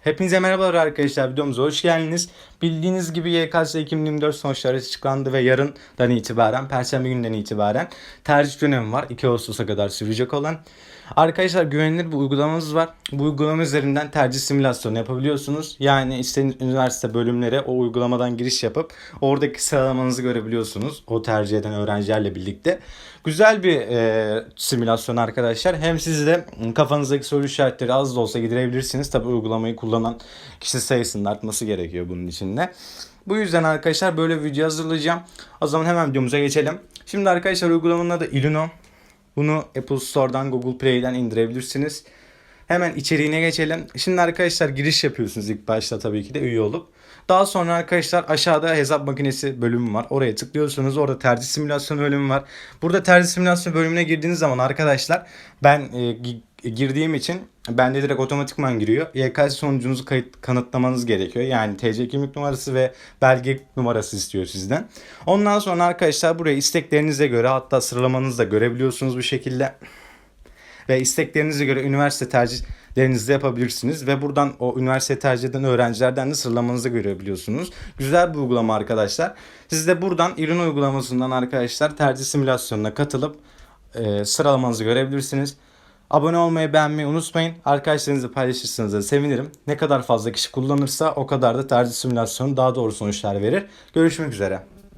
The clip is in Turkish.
Hepinize merhabalar arkadaşlar videomuza hoş geldiniz. Bildiğiniz gibi YKS 2024 sonuçları açıklandı ve yarından itibaren, Perşembe günden itibaren tercih dönemi var. 2 Ağustos'a kadar sürecek olan. Arkadaşlar güvenilir bir uygulamamız var. Bu uygulama üzerinden tercih simülasyonu yapabiliyorsunuz. Yani istediğiniz üniversite bölümlere o uygulamadan giriş yapıp oradaki sıralamanızı görebiliyorsunuz. O tercih eden öğrencilerle birlikte. Güzel bir e, simülasyon arkadaşlar. Hem siz de kafanızdaki soru işaretleri az da olsa giderebilirsiniz. Tabi uygulamayı kullanan kişi sayısının artması gerekiyor bunun içinde. Bu yüzden arkadaşlar böyle video hazırlayacağım. O zaman hemen videomuza geçelim. Şimdi arkadaşlar uygulamanın adı Illuno. Bunu Apple Store'dan Google Play'den indirebilirsiniz. Hemen içeriğine geçelim. Şimdi arkadaşlar giriş yapıyorsunuz ilk başta tabii ki de üye olup. Daha sonra arkadaşlar aşağıda hesap makinesi bölümü var. Oraya tıklıyorsunuz. Orada tercih simülasyon bölümü var. Burada tercih simülasyon bölümüne girdiğiniz zaman arkadaşlar ben e, gi- girdiğim için bende direkt otomatikman giriyor. YKS sonucunuzu kayıt kanıtlamanız gerekiyor. Yani TC kimlik numarası ve belge numarası istiyor sizden. Ondan sonra arkadaşlar buraya isteklerinize göre hatta sıralamanızı da görebiliyorsunuz bu şekilde ve isteklerinize göre üniversite tercihlerinizi de yapabilirsiniz ve buradan o üniversite tercih eden öğrencilerden de sıralamanızı görebiliyorsunuz. Güzel bir uygulama arkadaşlar. Siz de buradan ürün uygulamasından arkadaşlar tercih simülasyonuna katılıp e, sıralamanızı görebilirsiniz. Abone olmayı beğenmeyi unutmayın. Arkadaşlarınızla paylaşırsanız da sevinirim. Ne kadar fazla kişi kullanırsa o kadar da tercih simülasyonu daha doğru sonuçlar verir. Görüşmek üzere.